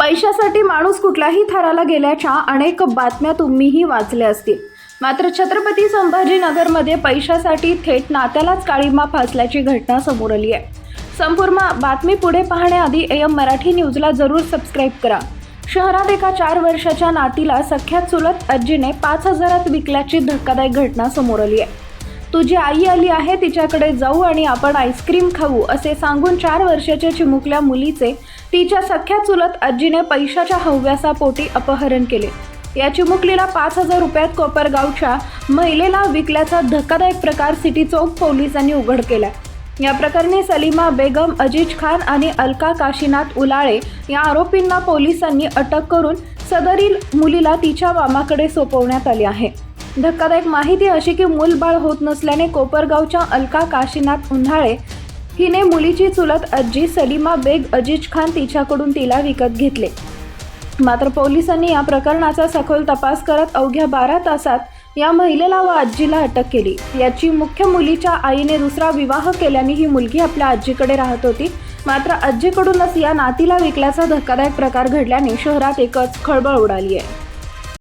पैशासाठी माणूस कुठल्याही थराला गेल्याच्या अनेक बातम्या तुम्हीही वाचल्या असतील. मात्र छत्रपती संभाजीनगरमध्ये पैशासाठी थेट नात्यालाच काळीमा फासल्याची घटना समोर आली आहे. संपूर्ण बातमी पुढे पाहण्याआधी एम मराठी न्यूजला जरूर सबस्क्राईब करा. शहरात एका चार वर्षाच्या नातीला सख्या चुलत आजीने पाच हजारात विकल्याची धक्कादायक घटना समोर आली आहे. तुझी आई आली आहे तिच्याकडे जाऊ आणि आपण आईस्क्रीम खाऊ असे सांगून चार वर्षाच्या चिमुकल्या मुलीचे तिच्या सख्या चुलत आजीने पैशाच्या हव्यासापोटी अपहरण केले. या चिमुकलीला पाच हजार रुपयात कोपरगावच्या महिलेला विकल्याचा धक्कादायक प्रकार सिटी चौक पोलिसांनी उघड केला. या प्रकरणी सलीमा बेगम अजीज खान आणि अलका काशीनाथ उलाळे या आरोपींना पोलिसांनी अटक करून सदरील मुलीला तिच्या मामाकडे सोपवण्यात आले आहे. धक्कादायक माहिती अशी की मूलबाळ होत नसल्याने कोपरगावच्या अलका काशीनाथ उन्हाळे हिने मुलीची चुलत आजी सलीमा बेग अजीज खान तिच्याकडून तिला विकत घेतले. मात्र पोलिसांनी या प्रकरणाचा सखोल तपास करत अवघ्या बारा तासात या महिलेला व आजीला अटक केली. याची मुख्य मुलीच्या आईने दुसरा विवाह केल्याने ही मुलगी आपल्या आजीकडे राहत होती. मात्र आजीकडूनच या नातीला विकल्याचा धक्कादायक प्रकार घडल्याने शहरात एकच खळबळ उडाली आहे.